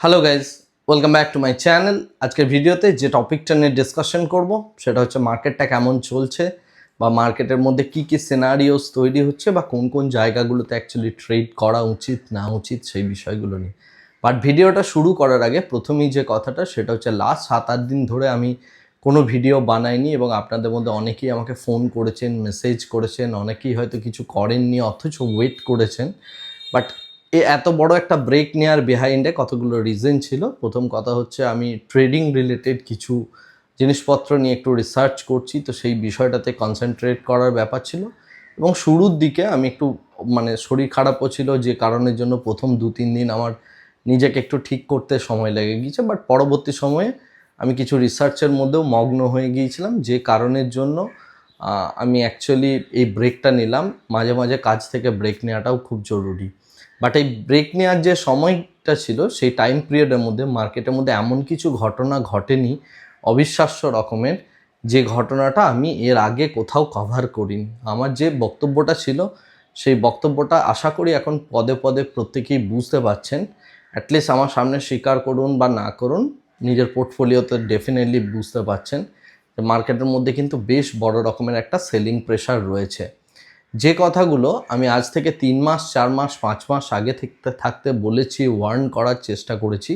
Hello guys welcome back to my channel আজকের ভিডিওতে যে টপিকটা নিয়ে ডিসকাশন করব, সেটা হচ্ছে মার্কেটটা কেমন চলছে বা মার্কেটের মধ্যে কি কি সিনারিওস তৈরি হচ্ছে বা কোন কোন জায়গাগুলোতে অ্যাকচুয়ালি ট্রেড করা উচিত, না উচিত সেই বিষয়গুলো নিয়ে। বাট ভিডিওটা শুরু করার আগে প্রথমেই যে কথাটা, সেটা হচ্ছে লাস্ট সাত আট দিন ধরে আমি কোনো ভিডিও বানাইনি এবং আপনাদের মধ্যে অনেকেই আমাকে ফোন করেছেন মেসেজ করেছেন, অনেকেই হয়তো কিছু করেননি, অথচ ওয়েট করেছেন। বাট এ এত বড় একটা ব্রেক নেওয়ার বিহাইন্ডে কতগুলো রিজন ছিল? প্রথম কথা হচ্ছে আমি ট্রেডিং রিলেটেড কিছু জিনিসপত্র নিয়ে একটু রিসার্চ করছি, তো সেই বিষয়টাতে কনসেন্ট্রেট করার ব্যাপার ছিল। এবং শুরুর দিকে আমি একটু মানে শরীর খারাপও ছিল, যে কারণের জন্য প্রথম দু তিন দিন আমার নিজেকে একটু ঠিক করতে সময় লেগে গিয়েছে। বাট পরবর্তী সময়ে আমি কিছু রিসার্চের মধ্যেও মগ্ন হয়ে গিয়েছিলাম, যে কারণের জন্য আমি অ্যাকচুয়ালি এই ব্রেকটা নিলাম। মাঝে মাঝে কাজ থেকে ব্রেক নেওয়াটাও খুব জরুরি। বাট এই ব্রেক নেওয়ার যে সময়টা ছিল, সেই টাইম পিরিয়ডের মধ্যে মার্কেটের মধ্যে এমন কিছু ঘটনা ঘটেনি অবিশ্বাস্য রকমের, যে ঘটনাটা আমি এর আগে কোথাও কভার করিনি। আমার যে বক্তব্যটা ছিল, সেই বক্তব্যটা আশা করি এখন পদে পদে প্রত্যেকেই বুঝতে পারছেন। অ্যাটলিস্ট আমার সামনে স্বীকার করুন বা না করুন, নিজের পোর্টফোলিওতে ডেফিনেটলি বুঝতে পারছেন। যে মার্কেটের মধ্যে কিন্তু বেশ বড় রকমের একটা সেলিং প্রেশার রয়েছে। যে কথাগুলো আমি আজ থেকে তিন মাস, চার মাস, পাঁচ মাস আগে থাকতে থাকতে বলেছি ওয়ার্ন করার চেষ্টা করেছি।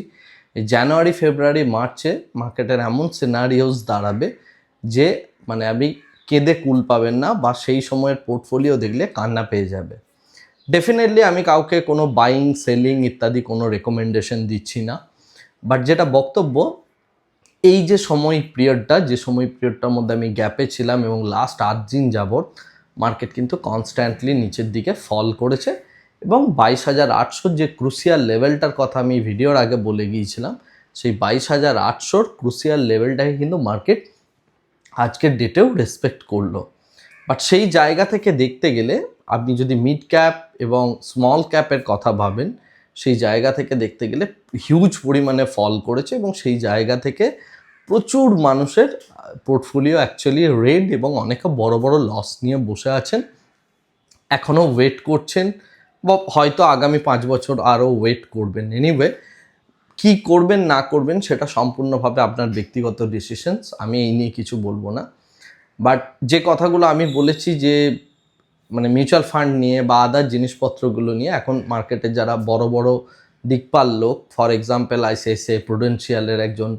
জানুয়ারি, ফেব্রুয়ারি, মার্চে মার্কেটের এমন সিনারিওস দাঁড়াবে যে মানে আপনি কেঁদে কুল পাবেন না বা সেই সময়ের পোর্টফোলিও দেখলে কান্না পেয়ে যাবে। ডেফিনেটলি আমি কাউকে কোনো বাইং সেলিং ইত্যাদি কোনো রেকমেন্ডেশন দিচ্ছি না। বাট যেটা বক্তব্য, এই যে সময় পিরিয়ডটা যে সময় পিরিয়ডটার মধ্যে আমি গ্যাপে ছিলাম এবং লাস্ট আট দিন যাবৎ মার্কেট কিন্তু কনস্ট্যান্টলি নিচের দিকে ফল করেছে এবং বাইশ হাজার আটশোর যে ক্রুশিয়াল লেভেলটার কথা আমি ভিডিওর আগে বলে গিয়েছিলাম, সেই বাইশ হাজার আটশোর ক্রুশিয়াল লেভেলটাকে কিন্তু মার্কেট আজকের ডেটেও রেসপেক্ট করল। বাট সেই জায়গা থেকে দেখতে গেলে, আপনি যদি মিড ক্যাপ এবং স্মল ক্যাপের কথা ভাবেন, সেই জায়গা থেকে দেখতে গেলে হিউজ পরিমাণে ফল করেছে এবং সেই জায়গা থেকে প্রচুর মানুষের পোর্টফোলিও অ্যাকচুয়ালি রেড এবং অনেকে বড় বড় লস নিয়ে বসে আছেন। এখনও ওয়েট করছেন বা হয়তো আগামী পাঁচ বছর আরও ওয়েট করবেন। এনিওয়ে কি করবেন, না করবেন সেটা সম্পূর্ণভাবে আপনার ব্যক্তিগত ডিসিশনস আমি এই নিয়ে কিছু বলব না। বাট যে কথাগুলো আমি বলেছি যে মানে মিউচুয়াল ফান্ড নিয়ে বা আদার জিনিসপত্রগুলো নিয়ে, এখন মার্কেটে যারা বড় বড় দিকপাল লোক ফর এক্সাম্পল আইসিআইসিআই প্রুডেন্সিয়ালের একজন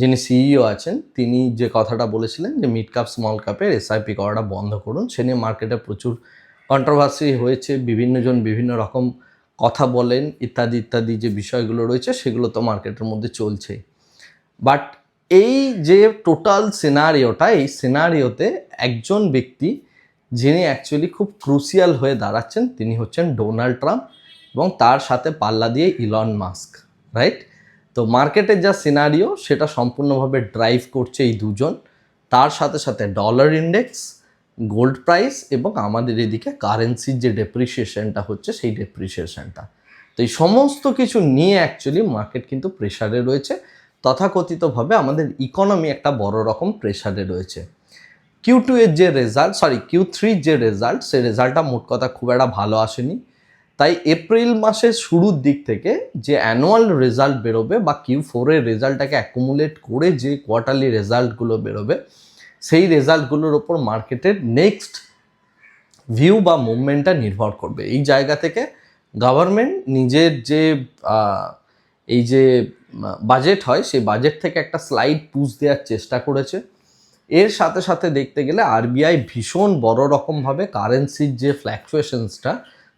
যিনি সিইও আছেন, তিনি যে কথাটা বলেছিলেন যে মিড কাপ স্মল কাপের এসআইপি করাটা বন্ধ করুন, সে নিয়ে মার্কেটে প্রচুর কন্ট্রোভার্সি হয়েছে বিভিন্নজন বিভিন্ন রকম কথা বলেন, ইত্যাদি ইত্যাদি যে বিষয়গুলো রয়েছে, সেগুলো তো মার্কেটের মধ্যে চলছে। বাট এই যে টোটাল সিনারিওটা এই সিনারিওতে একজন ব্যক্তি যিনি অ্যাকচুয়ালি খুব ক্রুশিয়াল হয়ে দাঁড়াচ্ছেন, তিনি হচ্ছেন ডোনাল্ড ট্রাম্প এবং তার সাথে পাল্লা দিয়ে ইলন মাস্ক রাইট তো মার্কেটের যা সিনারিও, সেটা সম্পূর্ণভাবে ড্রাইভ করছে এই দুজন। তার সাথে সাথে ডলার ইন্ডেক্স গোল্ড প্রাইস এবং আমাদের এদিকে কারেন্সির যে ডেপ্রিসিয়েশনটা হচ্ছে, সেই ডেপ্রিসিয়েশনটা তো এই সমস্ত কিছু নিয়ে অ্যাকচুয়ালি মার্কেট কিন্তু প্রেশারে রয়েছে। তথাকথিতভাবে আমাদের ইকোনমি একটা বড় রকম প্রেশারে রয়েছে। কিউ টু এর যে রেজাল্ট সরি কিউ থ্রির যে রেজাল্ট সেই রেজাল্টটা মোট কথা খুব একটা ভালো আসেনি। তাই এপ্রিল মাসের শুরুর দিক থেকে যে অ্যানুয়াল রেজাল্ট বেরোবে বা কিউ ফোরের রেজাল্টটাকে অ্যাকুমুলেট করে যে কোয়ার্টারলি রেজাল্টগুলো বেরোবে, সেই রেজাল্টগুলোর ওপর মার্কেটের নেক্সট ভিউ বা মুভমেন্টটা নির্ভর করবে। এই জায়গা থেকে গভর্নমেন্ট নিজের যে এই যে বাজেট হয়, সেই বাজেট থেকে একটা স্লাইড পুশ দেওয়ার চেষ্টা করেছে। এর সাথে সাথে দেখতে গেলে আরবিআই ভীষণ বড় রকমভাবে কারেন্সির যে ফ্ল্যাকচুয়েশনসটা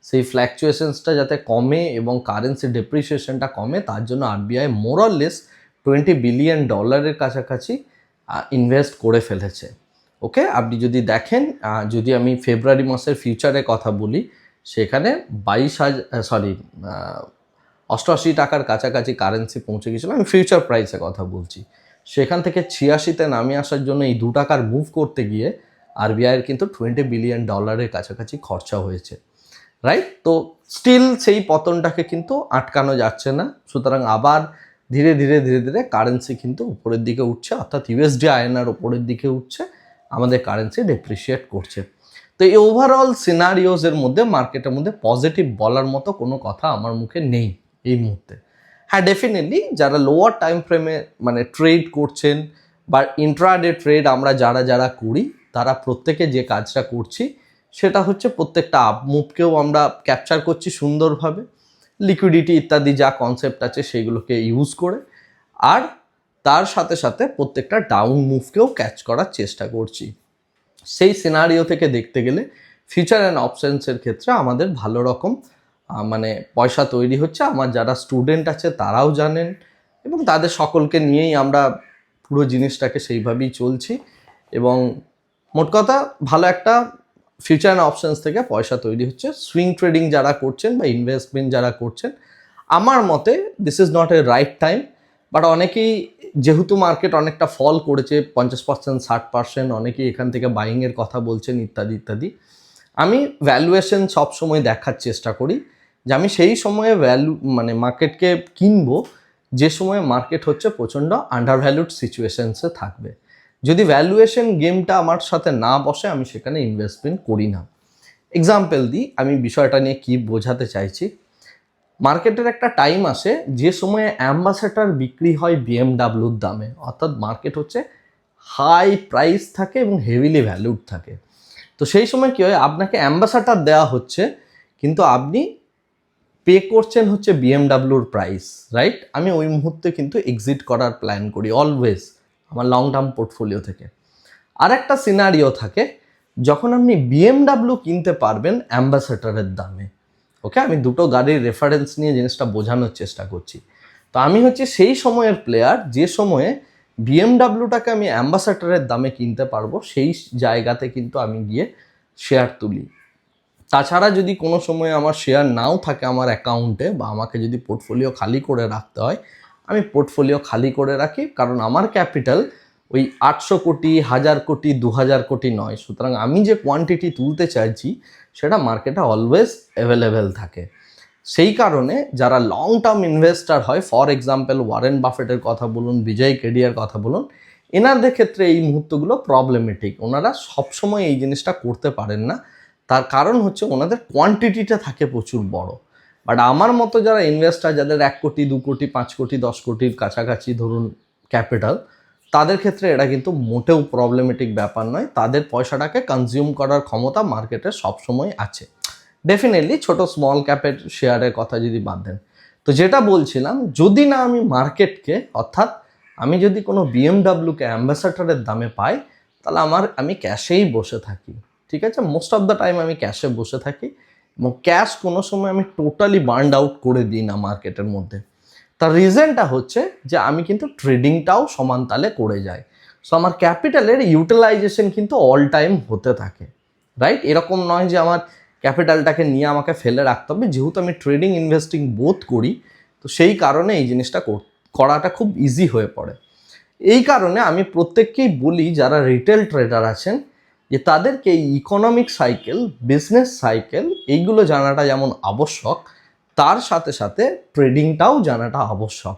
সেই ফ্ল্যাকচুয়েশনসটা যাতে কমে এবং কারেন্সি ডেপ্রিসিয়েশনটা কমে, তার জন্য আরবিআই মোরাললেস টোয়েন্টি বিলিয়ন ডলারের কাছাকাছি ইনভেস্ট করে ফেলেছে। ওকে আপনি যদি দেখেন যদি আমি ফেব্রুয়ারি মাসের ফিউচারে কথা বলি, সেখানে বাইশ হাজার সরি অষ্টআশি টাকার কাছাকাছি কারেন্সি পৌঁছে গেছিল আমি ফিউচার প্রাইসে কথা বলছি। সেখান থেকে ছিয়াশিতে নামিয়ে আসার জন্য এই দু টাকার মুভ করতে গিয়ে আরবিআইয়ের কিন্তু টোয়েন্টি বিলিয়ন ডলারের কাছাকাছি খরচা হয়েছে। রাইট তো স্টিল সেই পতনটাকে কিন্তু আটকানো যাচ্ছে না। সুতরাং আবার ধীরে ধীরে ধীরে ধীরে কারেন্সি কিন্তু উপরের দিকে উঠছে, অর্থাৎ ইউএসডি আয়নার উপরের দিকে উঠছে। আমাদের কারেন্সি ডেপ্রিসিয়েট করছে। তো এই ওভারঅল সিনারিওজের মধ্যে মার্কেটের মধ্যে পজিটিভ বলার মতো কোনো কথা আমার মুখে নেই এই মুহূর্তে। হ্যাঁ ডেফিনেটলি যারা লোয়ার টাইম ফ্রেমে মানে ট্রেড করছেন বা ইন্ট্রাডে ট্রেড আমরা যারা যারা করি, তারা প্রত্যেকে যে কাজটা করছি সেটা হচ্ছে প্রত্যেকটা আপ মুভকেও আমরা ক্যাপচার করছি সুন্দরভাবে। লিকুইডিটি ইত্যাদি যা কনসেপ্ট আছে সেগুলোকে ইউজ করে। আর তার সাথে সাথে প্রত্যেকটা ডাউন মুভকেও ক্যাচ করার চেষ্টা করছি। সেই সিনারিও থেকে দেখতে গেলে ফিউচার অ্যান্ড অপশনসের ক্ষেত্রে আমাদের ভালো রকম মানে পয়সা তৈরি হচ্ছে। আমার যারা স্টুডেন্ট আছে তারাও জানেন এবং তাদের সকলকে নিয়েই আমরা পুরো জিনিসটাকে সেইভাবেই চলছি। এবং মোট কথা ভালো একটা ফিউচার অ্যান্ড অপশানস থেকে পয়সা তৈরি হচ্ছে। সুইং ট্রেডিং যারা করছেন বা ইনভেস্টমেন্ট যারা করছেন, আমার মতে this is not a right time but অনেকেই যেহেতু মার্কেট অনেকটা ফল করেছে, পঞ্চাশ পার্সেন্ট ষাট পার্সেন্ট অনেকেই এখান থেকে বাইংয়ের কথা বলছেন, ইত্যাদি ইত্যাদি। আমি ভ্যালুয়েশন সবসময় দেখার চেষ্টা করি যে আমি সেই সময়ে ভ্যালু মানে মার্কেটকে কিনবো, যে সময়ে মার্কেট হচ্ছে প্রচণ্ড আন্ডার ভ্যালুড সিচুয়েশনসে থাকবে। যদি ভ্যালুয়েশন গেমটা আমার সাথে না বসে, আমি সেখানে ইনভেস্টমেন্ট করি না। এক্সাম্পল দিই, আমি বিষয়টা নিয়ে কি বোঝাতে চাইছি। মার্কেটের একটা টাইম আসে, যে সময়ে অ্যাম্বাসেডার বিক্রি হয় বিএমডাব্লুর দামে। অর্থাৎ মার্কেট হচ্ছে হাই প্রাইস থাকে এবং হেভিলি ভ্যালুড থাকে। তো সেই সময় কী হয়, আপনাকে অ্যাম্বাসাডার দেওয়া হচ্ছে, কিন্তু আপনি পে করছেন হচ্ছে বিএমডাব্লুর প্রাইস রাইট আমি ওই মুহূর্তে কিন্তু এক্সিট করার প্ল্যান করি অলওয়েজ আমার লং টার্ম পোর্টফোলিও থেকে। আর একটা সিনারিও থাকে, যখন আপনি বিএমডাব্লিউ কিনতে পারবেন অ্যাম্বাসেডারের দামে। ওকে আমি দুটো গাড়ির রেফারেন্স নিয়ে জিনিসটা বোঝানোর চেষ্টা করছি। তো আমি হচ্ছে সেই সময়ের প্লেয়ার যে সময়ে বিএমডাব্লিউটাকে আমি অ্যাম্বাসেডারের দামে কিনতে পারব, সেই জায়গাতে কিন্তু আমি গিয়ে শেয়ার তুলি। তাছাড়া যদি কোনো সময় আমার শেয়ার নাও থাকে আমার অ্যাকাউন্টে বা আমাকে যদি পোর্টফোলিও খালি করে রাখতে হয় আমি পোর্টফোলিও খালি করে রাখি, কারণ আমার ক্যাপিটাল ওই আটশো কোটি, হাজার কোটি, দু হাজার কোটি নয়। সুতরাং আমি যে কোয়ান্টিটি তুলতে চাইছি, সেটা মার্কেটে অলওয়েজ অ্যাভেলেবেল থাকে। সেই কারণে যারা লং টার্ম ইনভেস্টার হয় ফর এক্সাম্পল ওয়ারেন বাফেটের কথা বলুন, বিজয় কেডিয়ার কথা বলুন, এনাদের ক্ষেত্রে এই মুহূর্তগুলো প্রবলেমেটিক ওনারা সবসময় এই জিনিসটা করতে পারেন না। তার কারণ হচ্ছে ওনাদের কোয়ান্টিটিটা থাকে প্রচুর বড়। বাট আমার মতো যারা ইনভেস্টার যাদের এক কোটি, দু কোটি, পাঁচ কোটি, দশ কোটির কাছাকাছি ধরুন ক্যাপিটাল তাদের ক্ষেত্রে এটা কিন্তু মোটেও প্রবলেমেটিক ব্যাপার নয়। তাদের পয়সাটাকে কনজিউম করার ক্ষমতা মার্কেটে সবসময় আছে। ডেফিনেটলি ছোট স্মল ক্যাপের শেয়ারের কথা যদি বাদ দেন। তো যেটা বলছিলাম, যদি না আমি মার্কেটকে অর্থাৎ আমি যদি কোনো বিএমডাব্লিউকে অ্যাম্বাসাডারের দামে পাই, তাহলে আমার, আমি ক্যাশেই বসে থাকি। ঠিক আছে? মোস্ট অফ দ্য টাইম আমি ক্যাশে বসে থাকি। ক্যাশ কোনো সময় আমি টোটালি বার্নড আউট করে দিই না মার্কেটের মধ্যে। তার রিজনটা হচ্ছে যে আমি কিন্তু ট্রেডিংটাও সমান তালে করে যাই। সো আমার ক্যাপিটালের ইউটিলাইজেশন কিন্তু অল টাইম হতে থাকে রাইট এরকম নয় যে আমার ক্যাপিটালটাকে নিয়ে আমাকে ফেলে রাখতে হবে। যেহেতু আমি ট্রেডিং ইনভেস্টিং বোধ করি, তো সেই কারণে এই জিনিসটা করাটা খুব ইজি হয়ে পড়ে। এই কারণে আমি প্রত্যেককেই বলি, যারা রিটেল ট্রেডার আছেন যে তাদেরকে এই ইকোনমিক সাইকেল বিজনেস সাইকেল এইগুলো জানাটা যেমন আবশ্যক, তার সাথে সাথে ট্রেডিংটাও জানাটা আবশ্যক।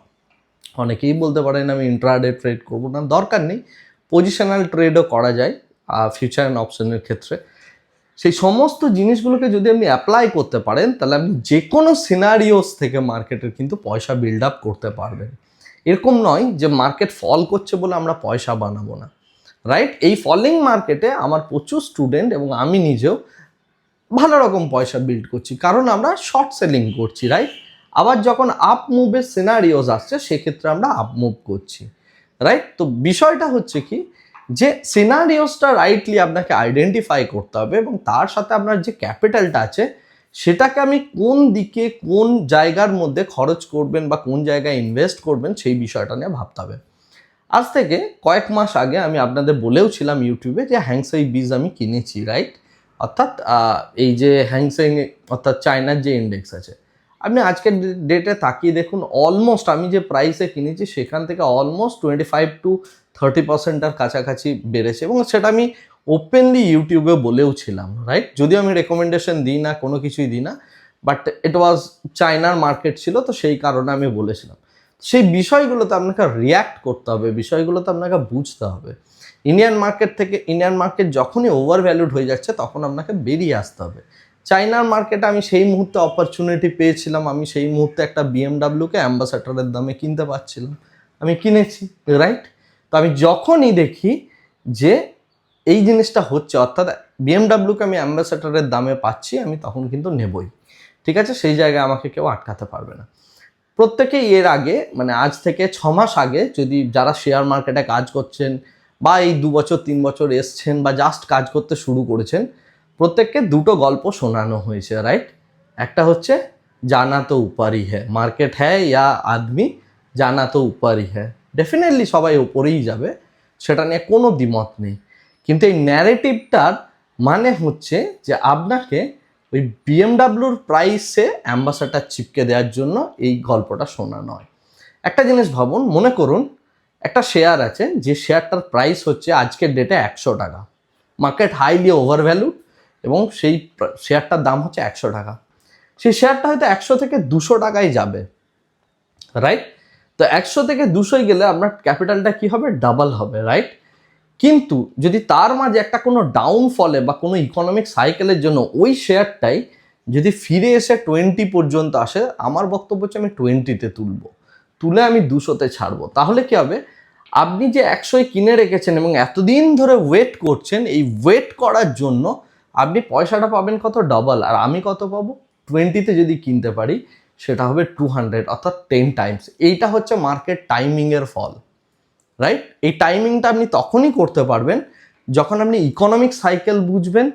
অনেকেই বলতে পারেন আমি ইন্ট্রাডে ট্রেড করব না, দরকার নেই। পজিশনাল ট্রেডও করা যায় ফিউচার অ্যান্ড অপশনের ক্ষেত্রে। সেই সমস্ত জিনিসগুলোকে যদি আপনি অ্যাপ্লাই করতে পারেন, তাহলে আপনি যে কোনো সিনারিওস থেকে মার্কেটের কিন্তু পয়সা বিল্ড আপ করতে পারবেন। এরকম নয় যে মার্কেট ফল করছে বলে আমরা পয়সা বানাবো না। রাইট এই ফলিং মার্কেটে আমার প্রচুর স্টুডেন্ট এবং আমি নিজেও ভালো রকম পয়সা বিল্ড করছি। কারণ আমরা শর্ট সেলিং করছি রাইট আবার যখন আপ মুভের সিনারিওস আসছে, সেক্ষেত্রে আমরা আপ মুভ করছি। রাইট তো বিষয়টা হচ্ছে কি, যে সিনারিওসটা রাইটলি আপনাকে আইডেন্টিফাই করতে হবে এবং তার সাথে আপনার যে ক্যাপিটালটা আছে, সেটাকে আমি কোন দিকে, কোন জায়গার মধ্যে খরচ করবেন বা কোন জায়গায় ইনভেস্ট করবেন সেই বিষয়টা নিয়ে ভাবতে হবে। আজ থেকে কয়েক মাস আগে আমি আপনাদের বলেও ছিলাম ইউটিউবে যে হ্যাংসাই বীজ আমি কিনেছি রাইট অর্থাৎ এই যে হ্যাংসেং অর্থাৎ চায়নার যে ইন্ডেক্স আছে। আপনি আজকের ডেটে তাকিয়ে দেখুন অলমোস্ট আমি যে প্রাইসে কিনেছি সেখান থেকে almost twenty five to thirty পার্সেন্টার কাছাকাছি বেড়েছে এবং সেটা আমি ওপেনলি ইউটিউবে বলেও ছিলাম রাইট যদিও আমি রেকমেন্ডেশন দিই না, কোনো কিছুই দিই না বাট ইট ওয়াজ চায়নার মার্কেট ছিল, তো সেই কারণে আমি বলেছিলাম। সেই বিষয়গুলোতে আপনাকে রিয়্যাক্ট করতে হবে, বিষয়গুলোতে আপনাকে বুঝতে হবে। ইন্ডিয়ান মার্কেট থেকে ইন্ডিয়ান মার্কেট যখনই ওভার ভ্যালুড হয়ে যাচ্ছে, তখন আপনাকে বেরিয়ে আসতে হবে। চাইনার মার্কেটে আমি সেই মুহূর্তে অপরচুনিটি পেয়েছিলাম, আমি সেই মুহূর্তে একটা বিএমডাব্লিউকে অ্যাম্বাসাডারের দামে কিনতে পারছিলাম। আমি কিনেছি রাইট তো আমি যখনই দেখি যে এই জিনিসটা হচ্ছে, অর্থাৎ বিএমডাব্লিউকে আমি অ্যাম্বাসাডারের দামে পাচ্ছি, আমি তখন কিন্তু নেবই। ঠিক আছে? সেই জায়গায় আমাকে কেউ আটকাতে পারবে না। প্রত্যেকেই এর আগে মানে আজ থেকে ছ মাস আগে যদি যারা শেয়ার মার্কেটে কাজ করছেন বা এই দু বছর, তিন বছর এসছেন বা জাস্ট কাজ করতে শুরু করেছেন, প্রত্যেককে দুটো গল্প শোনানো হয়েছে রাইট একটা হচ্ছে জানা তো উপারই হ্যাঁ মার্কেট হ্যাঁ ইয়া আদমি জানা তো উপারই হ্যাঁ ডেফিনেটলি সবাই ওপরেই যাবে, সেটা নিয়ে কোনো দ্বিমত নেই। কিন্তু এই ন্যারেটিভটার মানে হচ্ছে যে আপনাকে ওই বিএমডাব্লিউর প্রাইসে অ্যাম্বাসাডার চিপকে দেওয়ার জন্য এই গল্পটা শোনা নয়। একটা জিনিস ভাবুন, মনে করুন, একটা শেয়ার আছে, যে শেয়ারটার প্রাইস হচ্ছে আজকের ডেটে একশো টাকা। মার্কেট হাইলি ওভার ভ্যালু এবং সেই শেয়ারটার দাম হচ্ছে একশো টাকা। সেই শেয়ারটা হয়তো একশো থেকে দুশো টাকায় যাবে রাইট তো একশো থেকে দুশোয় গেলে আপনার ক্যাপিটালটা কি হবে? ডাবল হবে রাইট কিন্তু যদি তার মাঝে একটা কোনো ডাউনফলে বা কোনো ইকোনমিক সাইকেলের জন্য ওই শেয়ারটাই যদি ফিরে এসে টোয়েন্টি পর্যন্ত আসে, আমার বক্তব্য হচ্ছে আমি টোয়েন্টিতে তুলবো। তুলে আমি দুশোতে ছাড়বো। তাহলে কি হবে? আপনি যে একশোয় কিনে রেখেছেন এবং এতদিন ধরে ওয়েট করছেন, এই ওয়েট করার জন্য আপনি পয়সাটা পাবেন কত? ডবল আর আমি কত পাবো? টোয়েন্টিতে যদি কিনতে পারি, সেটা হবে টু হান্ড্রেড অর্থাৎ টেন টাইমস এইটা হচ্ছে মার্কেট টাইমিংয়ের ফল। রাইট এই টাইমিংটা আপনি তখনই করতে পারবেন যখন আপনি ইকোনমিক সাইকেল বুঝবেন,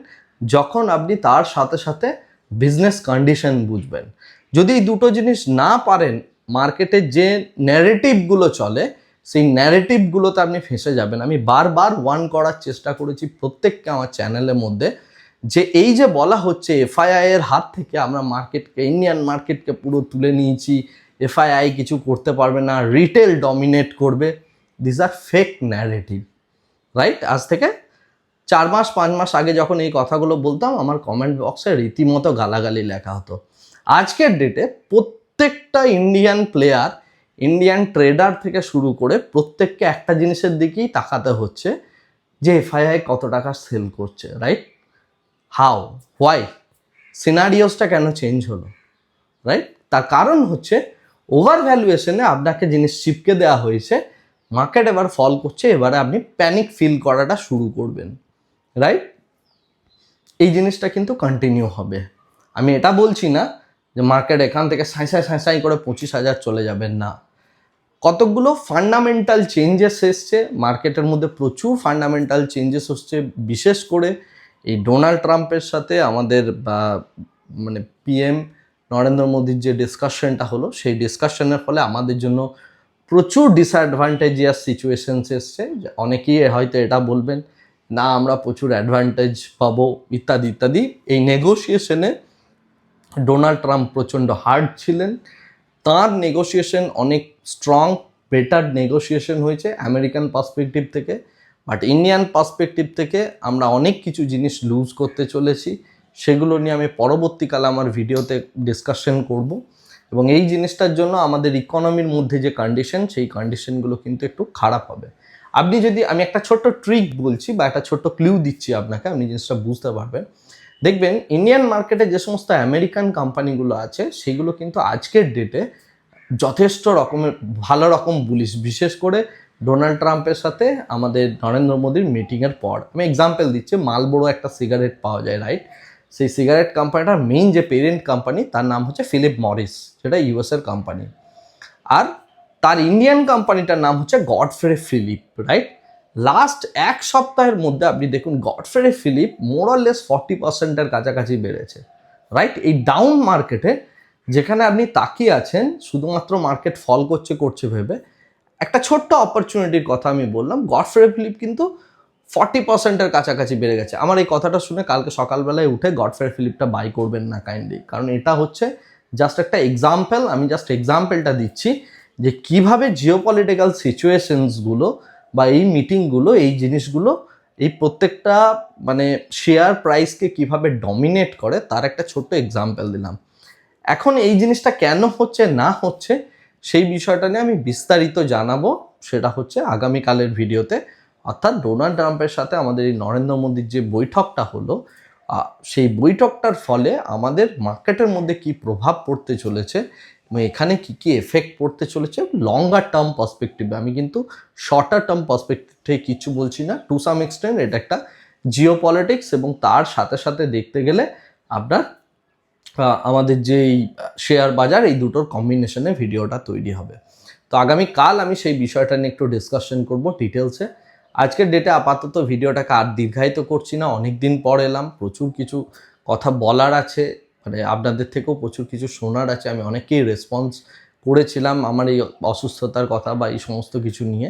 যখন আপনি তার সাথে সাথে বিজনেস কন্ডিশন বুঝবেন। যদি এই দুটো জিনিস না পারেন মার্কেটে যে ন্যারেটিভগুলো চলে, সেই ন্যারেটিভগুলোতে আপনি ফেঁসে যাবেন। আমি বারবার ওয়ান করার চেষ্টা করেছি প্রত্যেককে আমার চ্যানেলের মধ্যে যে এই যে বলা হচ্ছে এফআইআই এর হাত থেকে আমরা মার্কেটকে ইন্ডিয়ান মার্কেটকে পুরো তুলে নিয়েছি। এফআইআই কিছু করতে পারবে না রিটেল ডমিনেট করবে। This are fake narrative right আজ থেকে চার মাস, পাঁচ মাস আগে যখন এই কথাগুলো বলতাম, আমার কমেন্ট বক্সে রীতিমতো গালাগালি লেখা হতো। আজকের ডেটে প্রত্যেকটা ইন্ডিয়ান প্লেয়ার ইন্ডিয়ান ট্রেডার থেকে শুরু করে প্রত্যেককে একটা জিনিসের দিকেই তাকাতে হচ্ছে, যে এফআইআই কত টাকা সেল করছে রাইট হাউ হোয়াই সিনারিওসটা কেন চেঞ্জ হলো রাইট তার কারণ হচ্ছে ওভার ভ্যালুয়েশনে আপনাকে জিনিস চিপকে দেওয়া হয়েছে মার্কেট এবার ফল করছে, এবারে আপনি প্যানিক ফিল করাটা শুরু করবেন রাইট এই জিনিসটা কিন্তু কন্টিনিউ হবে। আমি এটা বলছি না যে মার্কেট এখান থেকে সাঁই সাঁই সাঁই সাঁই করে পঁচিশ হাজার চলে যাবেন না। কতগুলো ফান্ডামেন্টাল চেঞ্জেস এসছে, মার্কেটের মধ্যে প্রচুর ফান্ডামেন্টাল চেঞ্জেস হচ্ছে, বিশেষ করে এই ডোনাল্ড ট্রাম্পের সাথে আমাদের মানে পিএম নরেন্দ্র মোদীর যে ডিসকাশনটা হলো, সেই ডিসকাশনের ফলে আমাদের জন্য প্রচুর ডিসঅ্যাডভান্টেজিয়াস সিচুয়েশনস এসছে অনেকেই হয়তো এটা বলবেন, না, আমরা প্রচুর অ্যাডভান্টেজ পাবো, ইত্যাদি ইত্যাদি। এই নেগোসিয়েশনে ডোনাল্ড ট্রাম্প প্রচণ্ড হার্ড ছিলেন। তার নেগোসিয়েশন অনেক স্ট্রং বেটার নেগোসিয়েশন হয়েছে আমেরিকান পার্সপেক্টিভ থেকে। বাট ইন্ডিয়ান পার্সপেক্টিভ থেকে আমরা অনেক কিছু জিনিস লুজ করতে চলেছি। সেগুলো নিয়ে আমি পরবর্তীকালে আমার ভিডিওতে ডিসকাশন করব। এবং এই জিনিসটার জন্য আমাদের ইকোনমির মধ্যে যে কন্ডিশন সেই কন্ডিশনগুলো কিন্তু একটু খারাপ হবে। আপনি যদি, আমি একটা ছোট্ট ট্রিক বলছি বা একটা ছোট্ট ক্লিউ দিচ্ছি আপনাকে, আপনি জিনিসটা বুঝতে পারবেন। দেখবেন ইন্ডিয়ান মার্কেটে যে সমস্ত আমেরিকান কোম্পানিগুলো আছে, সেগুলো কিন্তু আজকের ডেটে যথেষ্ট রকমের, ভালো রকম বুলিশ বিশেষ করে ডোনাল্ড ট্রাম্পের সাথে আমাদের নরেন্দ্র মোদীর মিটিংয়ের পর। আমি এক্সাম্পল দিচ্ছি, মালবোরো একটা সিগারেট পাওয়া যায় রাইট সেই সিগারেট কোম্পানিটার মেইন যে পেরেন্ট কোম্পানি তার নাম হচ্ছে ফিলিপ মরিস সেটা ইউএসের কোম্পানি আর তার ইন্ডিয়ান কোম্পানিটার নাম হচ্ছে গডফ্রে ফিলিপ রাইট লাস্ট এক সপ্তাহের মধ্যে আপনি দেখুন গডফ্রে ফিলিপ মোরাললেস ফর্টি পার্সেন্টের কাছাকাছি বেড়েছে রাইট এই ডাউন মার্কেটে যেখানে আপনি তাকিয়ে আছেন, শুধুমাত্র মার্কেট ফল করছে করছে ভেবে, একটা ছোট্ট অপরচুনিটির কথা আমি বললাম। গডফ্রে ফিলিপ কিন্তু ফর্টি পার্সেন্টের কাছাকাছি বেড়ে গেছে। আমার এই কথাটা শুনে কালকে সকালবেলায় উঠে গডফ্রে ফিলিপটা বাই করবেন না কাইন্ডলি কারণ এটা হচ্ছে জাস্ট একটা এক্সাম্পল আমি জাস্ট এক্সাম্পলটা দিচ্ছি যে কীভাবে জিওপলিটিক্যাল সিচুয়েশনসগুলো বা এই মিটিংগুলো এই জিনিসগুলো, এই প্রত্যেকটা মানে শেয়ার প্রাইসকে কীভাবে ডমিনেট করে, তার একটা ছোট্ট এক্সাম্পল দিলাম। এখন এই জিনিসটা কেন হচ্ছে, না হচ্ছে, সেই বিষয়টা নিয়ে আমি বিস্তারিত জানাব, সেটা হচ্ছে আগামীকালের ভিডিওতে অর্থাৎ ডোনাল্ড ট্রাম্পের সাথে আমাদের এই নরেন্দ্র মোদীর যে বৈঠকটা হলো সেই বৈঠকটার ফলে আমাদের মার্কেটের মধ্যে কি প্রভাব পড়তে চলেছে এখানে কি কি এফেক্ট পড়তে চলেছে লঙ্গার টার্ম পার্সপেক্টিভে আমি কিন্তু শর্টার টার্ম পার্সপেক্টিভে কিছু বলছি না টু সাম এক্সটেন্ট এটা একটা জিও পলিটিক্স এবং তার সাথে সাথে দেখতে গেলে আপনার আমাদের যেই শেয়ার বাজার, এই দুটোর কম্বিনেশনে ভিডিওটা তৈরি হবে। তো আগামীকাল আমি সেই বিষয়টা নিয়ে একটু ডিসকাশন করব ডিটেলসে আজকের ডেটে আপাতত ভিডিওটাকে আর দীর্ঘায়িত করছি না অনেক দিন পর এলাম, প্রচুর কিছু কথা বলার আছে মানে আপনাদের থেকেও প্রচুর কিছু শোনার আছে, আমি অনেকেই রেসপন্স করেছিলাম আমার এই অসুস্থতার কথা বা এই সমস্ত কিছু নিয়ে।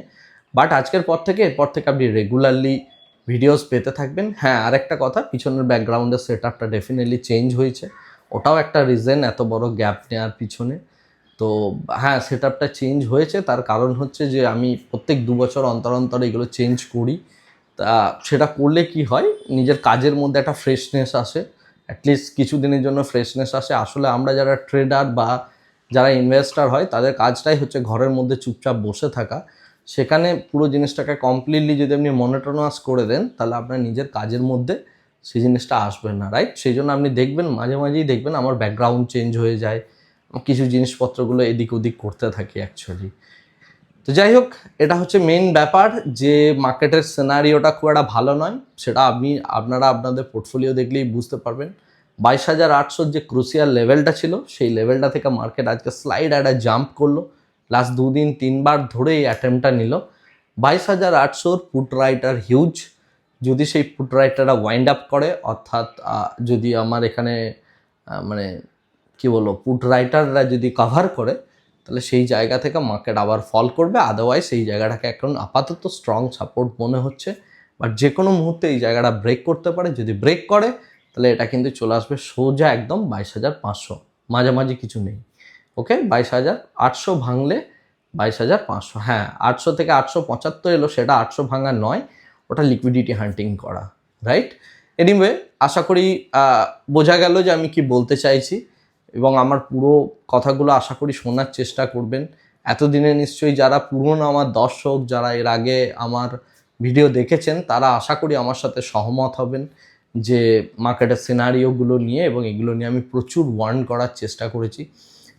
বাট আজকের পর থেকে, এরপর থেকে আপনি রেগুলারলি ভিডিওস পেতে থাকবেন। হ্যাঁ আরেকটা কথা, পিছনের ব্যাকগ্রাউন্ডের সেট আপটা ডেফিনেটলি চেঞ্জ হয়েছে। ওটাও একটা রিজন এত বড় গ্যাপ নেওয়ার পিছনে। তো হ্যাঁ সেট আপটা চেঞ্জ হয়েছে। তার কারণ হচ্ছে যে, আমি প্রত্যেক দু বছর অন্তর অন্তর এগুলো চেঞ্জ করি। তা সেটা করলে কি হয়, নিজের কাজের মধ্যে একটা ফ্রেশনেস আসে। অ্যাটলিস্ট কিছু দিনের জন্য ফ্রেশনেস আসে। আসলে আমরা যারা ট্রেডার বা যারা ইনভেস্টার হয়, তাদের কাজটাই হচ্ছে ঘরের মধ্যে চুপচাপ বসে থাকা। সেখানে পুরো জিনিসটাকে কমপ্লিটলি যদি আপনি মনিটনাস করে দেন, তাহলে আপনার নিজের কাজের মধ্যে সেই জিনিসটা আসবে না রাইট সেই জন্য আপনি দেখবেন, মাঝে মাঝেই দেখবেন আমার ব্যাকগ্রাউন্ড চেঞ্জ হয়ে যায়। কিছু জিনিসপত্রগুলো এদিক ওদিক করতে থাকি অ্যাকচুয়ালি তো যাই হোক, এটা হচ্ছে মেইন ব্যাপার যে মার্কেটের সিনারিওটা খুব একটা ভালো নয়। সেটা আপনি, আপনারা আপনাদের পোর্টফোলিও দেখলেই বুঝতে পারবেন। বাইশ হাজার আটশোর যে ক্রুসিয়াল লেভেলটা ছিল, সেই লেভেলটা থেকে মার্কেট আজকে স্লাইড একটা জাম্প করল। লাস্ট দুদিন, তিনবার ধরে এই অ্যাটেম্পটা নিল। বাইশ হাজার আটশোর পুট রাইটার হিউজ যদি সেই পুট রাইটারটা ওয়াইন্ড আপ করে, অর্থাৎ যদি আমার এখানে মানে কি বলব পুট রাইটাররা যদি কভার করে, তাহলে সেই জায়গা থেকে মার্কেট আবার ফল করবে। আদারওয়াইজ সেই জায়গাটাকে এখন আপাতত স্ট্রং সাপোর্ট মনে হচ্ছে। বাট যে কোনো মুহূর্তে এই জায়গাটা ব্রেক করতে পারে, যদি ব্রেক করে, তাহলে এটা কিন্তু চলে আসবে সোজা একদম বাইশ হাজার পাঁচশো। মাঝামাঝি কিছু নেই। ওকে বাইশ হাজার আটশো ভাঙলে বাইশ হাজার পাঁচশো। হ্যাঁ আটশো থেকে আটশো পঁচাত্তর এলো, সেটা আটশো ভাঙা নয়। ওটা লিকুইডিটি হান্টিং করা। রাইট এনিওয়ে আশা করি বোঝা গেল যে আমি কি বলতে চাইছি। এবং আমার পুরো কথাগুলো আশা করি শোনার চেষ্টা করবেন। এতদিনে নিশ্চয়ই যারা পুরনো আমার দর্শক, যারা এর আগে আমার ভিডিও দেখেছেন, তারা আশা করি আমার সাথে সহমত হবেন যে মার্কেটের সিনারিওগুলো নিয়ে এবং এগুলো নিয়ে আমি প্রচুর ওয়ার্ন করার চেষ্টা করেছি।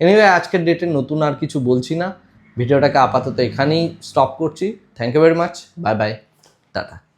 এনিওয়ে আজকের ডেটে নতুন আর কিছু বলছি না। ভিডিওটাকে আপাতত এখানেই স্টপ করছি। Thank you very much bye bye tata.